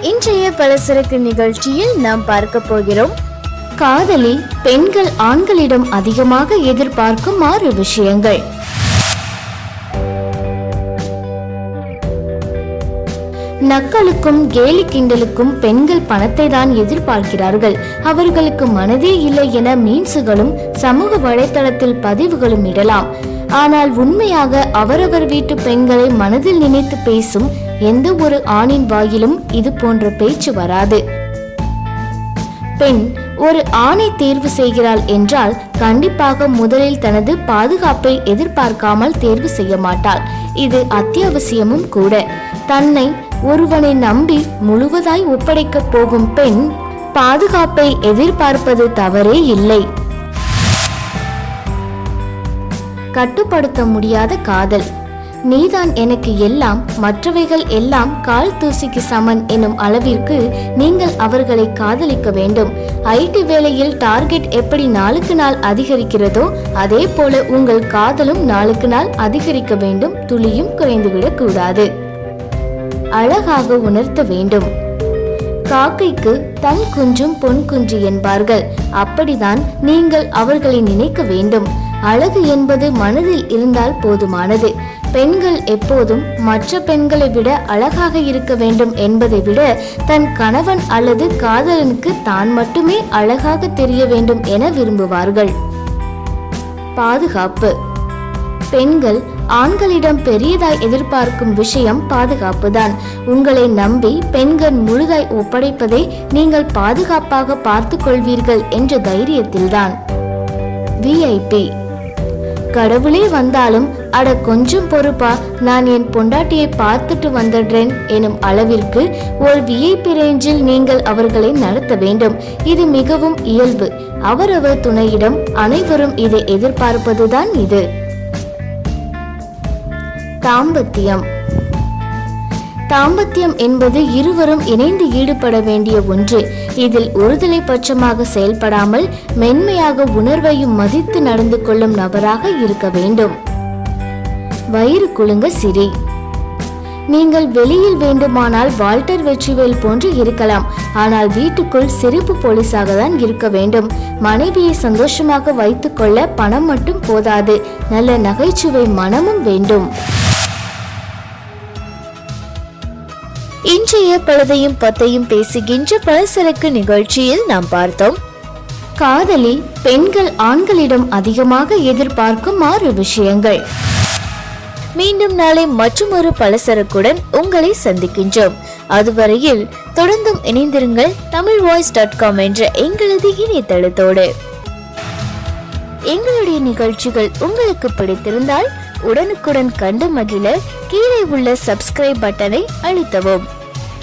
இன்றைய பலசரக்கு நிகழ்ச்சியில் நாம் பார்க்க போகிறோம். காதலில் பெண்கள் ஆண்களிடம் அதிகமாக எதிர்பார்க்கும் ஆறு விஷயங்கள். நக்கலுக்கும் கேலி கிண்டலுக்கும் பெண்கள் பணத்தை தான் எதிர்பார்க்கிறார்கள். அவர்களுக்கு மனதே இல்லை என மீன்ஸுகளும் சமூக வலைத்தளத்தில் பதிவுகளும் இடலாம். ஆனால் உண்மையாக அவரவர் வீட்டு பெண்களை மனதில் நினைத்து பேசும் எந்த ஒரு ஆணின் வாயிலும் இது போன்ற பேச்சு வராது. பெண் ஒரு ஆணை தேர்வு செய்கிறாள் என்றால் கண்டிப்பாக முதலில் தனது பாதுகாப்பை எதிர்பார்க்காமல் தேர்வு செய்ய மாட்டாள். இது அத்தியாவசியமும் கூட. தன்னை ஒருவனை நம்பி முழுவதாய் ஒப்படைக்கப் போகும் பெண் பாதுகாப்பை எதிர்பார்ப்பது தவறே இல்லை. கட்டுப்படுத்த முடியாத காதல். நீதான் எனக்கு எல்லாம் மற்றவைகள் எல்லாம் கால் தூசிக்கு சமன் எனும் அளவிற்கு நீங்கள் அவர்களை காதலிக்க வேண்டும். ஐடி வேலையில் டார்கெட் எப்படி நாளுக்கு நாள் அதிகரிக்கிறதோ அதே போல உங்கள் காதலும் நாளுக்கு நாள் அதிகரிக்க வேண்டும். துளியும் குறைந்துவிடக் கூடாது அழகாக உணர்த்த வேண்டும். காக்கைக்கு தன் குஞ்சும் பொன் குஞ்சு என்பார்கள். அப்படிதான் நீங்கள் அவர்களை நினைக்க வேண்டும். அழகு என்பது மனதில் இருந்தால் போதுமானது. பெண்கள் எப்போதும் மற்ற பெண்களை விட அழகாக இருக்க வேண்டும் என்பதை விட தன் கணவன் அல்லது காதலனுக்கு தான் மட்டுமே அழகாக தெரிய வேண்டும் என விரும்புவார்கள். பாதுகாப்பு. பெண்கள் ஆண்களிடம் பெரியதாய் எதிர்பார்க்கும் விஷயம் பாதுகாப்புதான் உங்களை நம்பி பெண்கள் முழுதாய் ஒப்படைப்பதை நீங்கள் பாதுகாப்பாக பார்த்து கொள்வீர்கள் என்ற தைரியத்தில்தான். விஐபி கடவுளே வந்தாலும் அட கொஞ்சம் பொறுப்பா நான் என் பொண்டாட்டியை பார்த்துட்டு வந்துடுறேன் எனும் அளவிற்கு ஒரு விஐபி ரேஞ்சில் நீங்கள் அவர்களை நடத்த வேண்டும். இது மிகவும் இயல்பு. அவரவர் துணையிடம் அனைவரும் இதை எதிர்பார்ப்பதுதான் இது. தாம்பத்தியம். தாம்பத்தியம் என்பது இருவரும் இணைந்து ஈடுபட வேண்டிய ஒன்று. இதில் ஒருதலை பட்சமாக செயல்படாமல் மென்மையாக உணர்வையும் மதித்து நடந்து கொள்ளும் நபராக இருக்க வேண்டும். வயிறு குலுங்க சிரி. நீங்கள் வெளியில் வேண்டுமானால் வால்டர் வெற்றிவேல் போன்று இருக்கலாம். ஆனால் வீட்டுக்குள் சிரிப்பு போலீஸாக தான் இருக்க வேண்டும். மனைவியை சந்தோஷமாக வைத்துக்கொள்ள பணம் மட்டும் போதாது. நல்ல நகைச்சுவை மனமும் வேண்டும். பற்றிய பழுதையும் பத்தையும் பேசுகின்ற பலசரக்கு நிகழ்ச்சியில் நாம் பார்த்தோம். காதலில் பெண்கள் ஆண்களிடம் அதிகமாக எதிர்பார்க்கும் ஆறு விஷயங்கள். மீண்டும் நாளை மற்றொரு பலசரக்குடன் உங்களை சந்திக்கின்றோம். அதுவரையில் தொடர்ந்தும் இணைந்திருங்கள் தமிழ் வாய்ஸ் டாட் காம் என்ற எங்களது இணையதளத்தோடு. எங்களுடைய நிகழ்ச்சிகள் உங்களுக்கு பிடித்திருந்தால் உடனுக்குடன் கண்டு மகிழ கீழே உள்ள சப்ஸ்கிரைப் பட்டனை அழுத்தவும்.